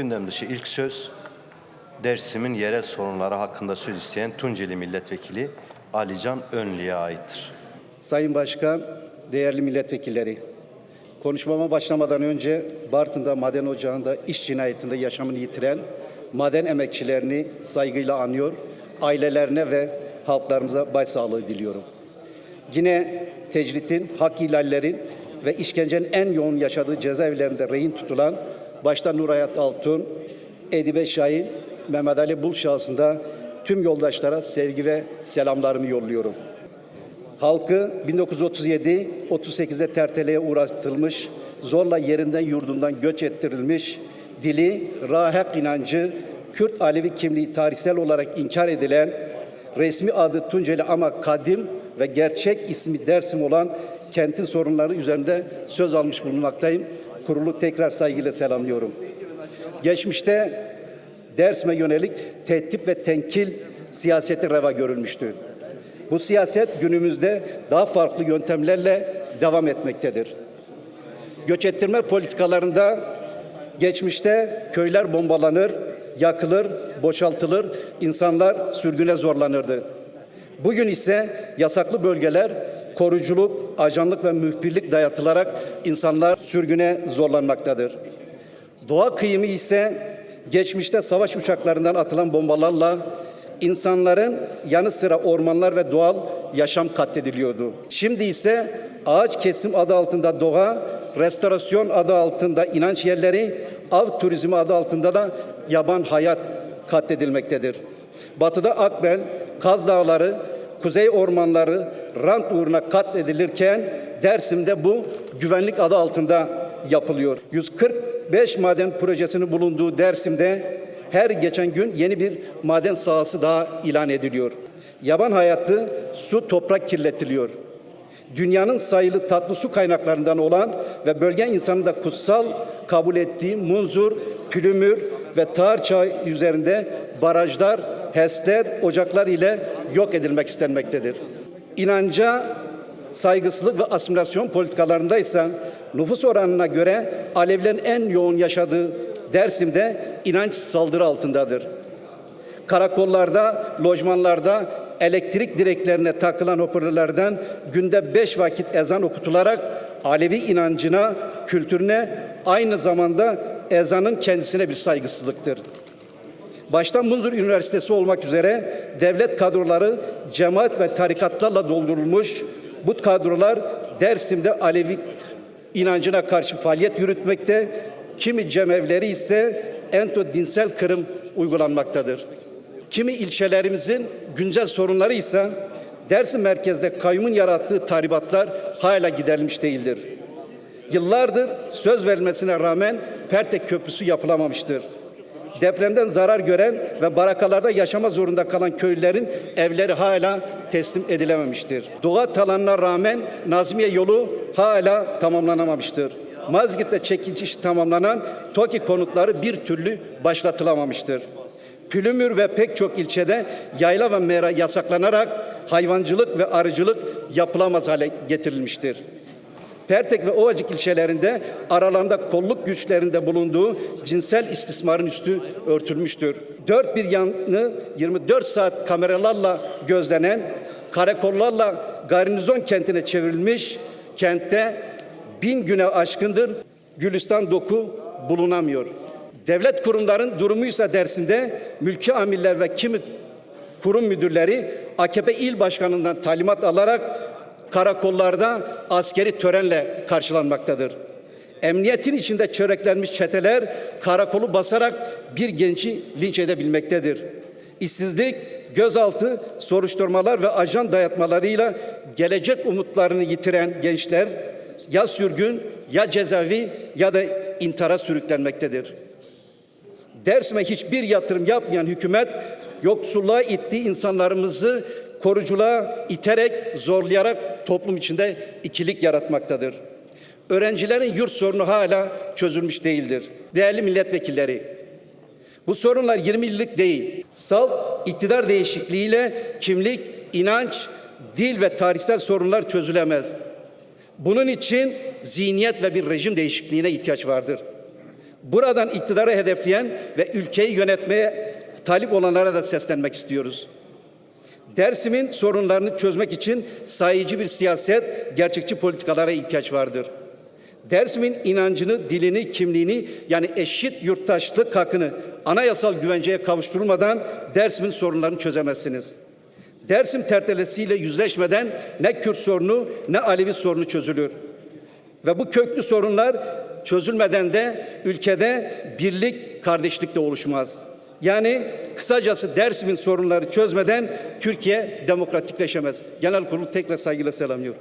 Gündem dışı ilk söz Dersim'in yerel sorunları hakkında söz isteyen Tunceli Milletvekili Alican Önlü'ye aittir. Sayın Başkan, değerli milletvekilleri. Konuşmama başlamadan önce Bartın'da maden ocağında iş cinayetinde yaşamını yitiren maden emekçilerini saygıyla anıyor, ailelerine ve halklarımıza başsağlığı diliyorum. Yine tecritin, hak ihlallerin ve işkencenin en yoğun yaşadığı cezaevlerinde rehin tutulan başta Nurhayat Altun, Edibe Şahin, Mehmet Ali Bul şahsında tüm yoldaşlara sevgi ve selamlarımı yolluyorum. Halkı 1937-38'de terteleye uğratılmış, zorla yerinden yurdundan göç ettirilmiş, dili, rahep inancı, Kürt Alevi kimliği tarihsel olarak inkar edilen, resmi adı Tunceli ama kadim ve gerçek ismi Dersim olan kentin sorunları üzerinde söz almış bulunmaktayım. Kurulu tekrar saygıyla selamlıyorum. Geçmişte Dersim'e yönelik tehdit ve tenkil siyaseti reva görülmüştü. Bu siyaset günümüzde daha farklı yöntemlerle devam etmektedir. Göç ettirme politikalarında geçmişte köyler bombalanır, yakılır, boşaltılır, insanlar sürgüne zorlanırdı. Bugün ise yasaklı bölgeler koruculuk, ajanlık ve mühbirlik dayatılarak insanlar sürgüne zorlanmaktadır. Doğa kıyımı ise geçmişte savaş uçaklarından atılan bombalarla insanların yanı sıra ormanlar ve doğal yaşam katlediliyordu. Şimdi ise ağaç kesim adı altında doğa, restorasyon adı altında inanç yerleri, av turizmi adı altında da yaban hayat katledilmektedir. Batıda Akbel, Kaz Dağları, kuzey ormanları rant uğruna katledilirken Dersim'de bu güvenlik adı altında yapılıyor. 145 maden projesinin bulunduğu Dersim'de her geçen gün yeni bir maden sahası daha ilan ediliyor. Yaban hayatı su toprak kirletiliyor. Dünyanın sayılı tatlı su kaynaklarından olan ve bölge insanı da kutsal kabul ettiği Munzur, Pülümür ve Tağır Çağı üzerinde barajlar, HES'ler, ocaklar ile yok edilmek istenmektedir. İnanca saygısızlık ve asimilasyon politikalarında ise nüfus oranına göre Alevilerin en yoğun yaşadığı Dersim'de inanç saldırı altındadır. Karakollarda, lojmanlarda elektrik direklerine takılan hoparlörlerden günde beş vakit ezan okutularak Alevi inancına, kültürüne aynı zamanda ezanın kendisine bir saygısızlıktır. Başta Munzur Üniversitesi olmak üzere devlet kadroları cemaat ve tarikatlarla doldurulmuş. Bu kadrolar Dersim'de Alevi inancına karşı faaliyet yürütmekte, kimi cemevleri ise ento dinsel kırım uygulanmaktadır. Kimi ilçelerimizin güncel sorunları ise Dersim merkezde kayyumun yarattığı tahribatlar hala giderilmiş değildir. Yıllardır söz verilmesine rağmen Pertek Köprüsü yapılamamıştır. Depremden zarar gören ve barakalarda yaşama zorunda kalan köylülerin evleri hala teslim edilememiştir. Doğa talanına rağmen Nazmiye yolu hala tamamlanamamıştır. Mazgirt'te çekiliş tamamlanan TOKİ konutları bir türlü başlatılamamıştır. Pülümür ve pek çok ilçede yayla ve mera yasaklanarak hayvancılık ve arıcılık yapılamaz hale getirilmiştir. Pertek ve Ovacık ilçelerinde aralarında kolluk güçlerinde bulunduğu cinsel istismarın üstü örtülmüştür. Dört bir yanı 24 saat kameralarla gözlenen, karakollarla garnizon kentine çevrilmiş kentte bin güne aşkındır Gülistan doku bulunamıyor. Devlet kurumların durumu ise dersinde mülki amirler ve kimi kurum müdürleri AKP il başkanından talimat alarak karakollarda askeri törenle karşılanmaktadır. Emniyetin içinde çöreklenmiş çeteler karakolu basarak bir genci linç edebilmektedir. İşsizlik, gözaltı, soruşturmalar ve ajan dayatmalarıyla gelecek umutlarını yitiren gençler ya sürgün ya cezaevi ya da intihara sürüklenmektedir. Dersime hiçbir yatırım yapmayan hükümet yoksulluğa ittiği insanlarımızı koruculuğa iterek, zorlayarak toplum içinde ikilik yaratmaktadır. Öğrencilerin yurt sorunu hala çözülmüş değildir. Değerli milletvekilleri, bu sorunlar 20 yıllık değil. Salt iktidar değişikliğiyle kimlik, inanç, dil ve tarihsel sorunlar çözülemez. Bunun için zihniyet ve bir rejim değişikliğine ihtiyaç vardır. Buradan iktidarı hedefleyen ve ülkeyi yönetmeye talip olanlara da seslenmek istiyoruz. Dersim'in sorunlarını çözmek için sayıcı bir siyaset, gerçekçi politikalara ihtiyaç vardır. Dersim'in inancını, dilini, kimliğini yani eşit yurttaşlık hakkını anayasal güvenceye kavuşturulmadan Dersim'in sorunlarını çözemezsiniz. Dersim tertelesiyle yüzleşmeden ne Kürt sorunu ne Alevi sorunu çözülür. Ve bu köklü sorunlar çözülmeden de ülkede birlik, kardeşlik de oluşmaz. Yani kısacası Dersim'in sorunları çözmeden Türkiye demokratikleşemez. Genel kurulu tekrar saygıyla selamlıyorum.